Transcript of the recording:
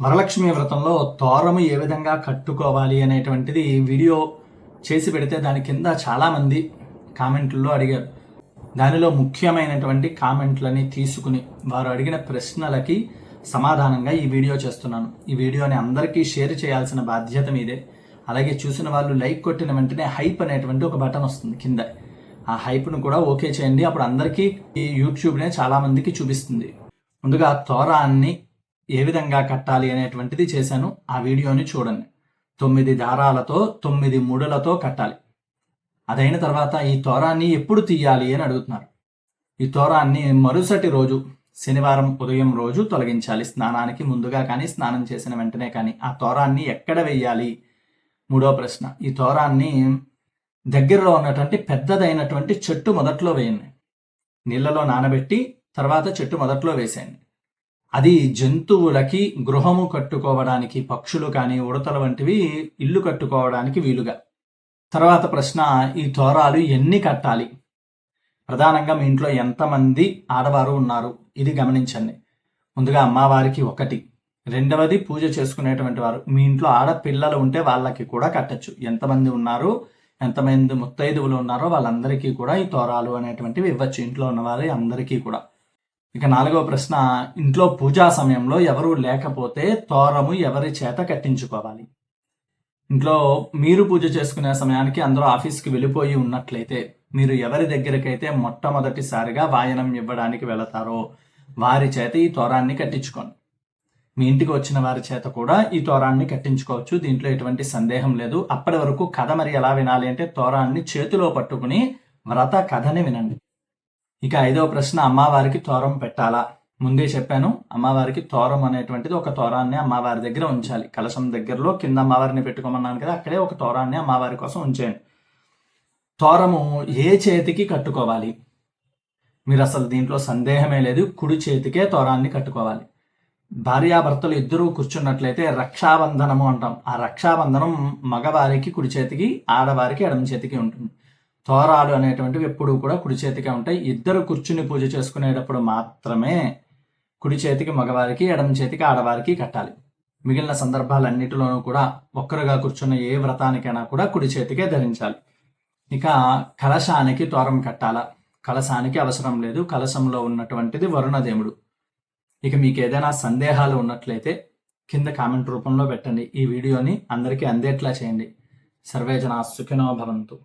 వరలక్ష్మి వ్రతంలో తోరము ఏ విధంగా కట్టుకోవాలి అనేటువంటిది వీడియో చేసి పెడితే దాని కింద చాలామంది కామెంట్లలో అడిగారు. దానిలో ముఖ్యమైనటువంటి కామెంట్లని తీసుకుని వారు అడిగిన ప్రశ్నలకి సమాధానంగా ఈ వీడియో చేస్తున్నాను. ఈ వీడియోని అందరికీ షేర్ చేయాల్సిన బాధ్యత మీదే. అలాగే చూసిన వాళ్ళు లైక్ కొట్టిన వెంటనే హైప్ అనేటువంటి ఒక బటన్ వస్తుంది కింద. ఆ హైప్ను కూడా ఓకే చేయండి. అప్పుడు అందరికీ ఈ యూట్యూబ్నే చాలామందికి చూపిస్తుంది. ముందుగా తోరాన్ని ఏ విధంగా కట్టాలి అనేటువంటిది చేశాను. ఆ వీడియోని చూడండి. తొమ్మిది దారాలతో తొమ్మిది ముడులతో కట్టాలి. అదైన తర్వాత ఈ తోరాన్ని ఎప్పుడు తీయాలి అని అడుగుతున్నారు. ఈ తోరాన్ని మరుసటి రోజు శనివారం ఉదయం రోజు తొలగించాలి. స్నానానికి ముందుగా కానీ స్నానం చేసిన వెంటనే కానీ ఆ తోరాన్ని ఎక్కడ వెయ్యాలి మూడో ప్రశ్న. ఈ తోరాన్ని దగ్గరలో ఉన్నటువంటి పెద్దదైనటువంటి చెట్టు మొదట్లో వేయండి. నీళ్ళలో నానబెట్టి తర్వాత చెట్టు మొదట్లో వేసేయండి. అది జంతువులకి గృహము కట్టుకోవడానికి పక్షులు కానీ ఉడతల వంటివి ఇల్లు కట్టుకోవడానికి వీలుగా. తర్వాత ప్రశ్న ఈ తోరాలు ఎన్ని కట్టాలి? ప్రధానంగా మీ ఇంట్లో ఎంతమంది ఆడవారు ఉన్నారు? ఇది గమనించండి. ముందుగా అమ్మవారికి ఒకటి. రెండవది పూజ చేసుకునేటువంటి వారు. మీ ఇంట్లో ఆడపిల్లలు ఉంటే వాళ్ళకి కూడా కట్టచ్చు. ఎంతమంది ఉన్నారు? ఎంతమంది ముత్తైదువులు ఉన్నారో వాళ్ళందరికీ కూడా ఈ తోరాలు అనేటువంటివి ఇవ్వచ్చు. ఇంట్లో ఉన్న వారి అందరికీ కూడా. ఇక నాలుగవ ప్రశ్న ఇంట్లో పూజా సమయంలో ఎవరు లేకపోతే తోరము ఎవరి చేత కట్టించుకోవాలి? ఇంట్లో మీరు పూజ చేసుకునే సమయానికి అందరూ ఆఫీస్కి వెళ్ళిపోయి ఉన్నట్లయితే మీరు ఎవరి దగ్గరకైతే మొట్టమొదటిసారిగా వాయనం ఇవ్వడానికి వెళతారో వారి చేత ఈ తోరాన్ని కట్టించుకోండి. మీ ఇంటికి వచ్చిన వారి చేత కూడా ఈ తోరాన్ని కట్టించుకోవచ్చు. దీంట్లో ఎటువంటి సందేహం లేదు. అప్పటి వరకు కథ మరి ఎలా వినాలి అంటే తోరాన్ని చేతిలో పట్టుకుని వ్రత కథని వినండి. ఇక ఐదవ ప్రశ్న అమ్మవారికి తోరం పెట్టాలా? ముందే చెప్పాను అమ్మవారికి తోరం అనేటువంటిది ఒక తోరాన్ని అమ్మవారి దగ్గర ఉంచాలి. కలశం దగ్గరలో కింద అమ్మవారిని పెట్టుకోమన్నాను కదా అక్కడే ఒక తోరాన్ని అమ్మవారి కోసం ఉంచేయండి. తోరము ఏ చేతికి కట్టుకోవాలి? మీరు అసలు దీంట్లో సందేహమే లేదు కుడి చేతికే తోరాన్ని కట్టుకోవాలి. భార్యాభర్తలు ఇద్దరూ కూర్చున్నట్లయితే రక్షాబంధనము అంటాం. ఆ రక్షాబంధనం మగవారికి కుడి చేతికి ఆడవారికి ఎడమ చేతికి ఉంటుంది. తోరాలు అనేటువంటివి ఎప్పుడూ కూడా కుడి చేతికే ఉంటాయి. ఇద్దరు కూర్చుని పూజ చేసుకునేటప్పుడు మాత్రమే కుడి చేతికి మగవారికి ఎడమ చేతికి ఆడవారికి కట్టాలి. మిగిలిన సందర్భాలన్నిటిలోనూ కూడా ఒక్కరుగా కూర్చున్న ఏ వ్రతానికైనా కూడా కుడి చేతికే ధరించాలి. ఇక కలశానికి తోరం కట్టాలా? కలశానికి అవసరం లేదు. కలశంలో ఉన్నటువంటిది వరుణదేవుడు. ఇక మీకు ఏదైనా సందేహాలు ఉన్నట్లయితే కింద కామెంట్ రూపంలో పెట్టండి. ఈ వీడియోని అందరికీ అందేట్లా చేయండి. సర్వేజన సుఖినో భవంతు.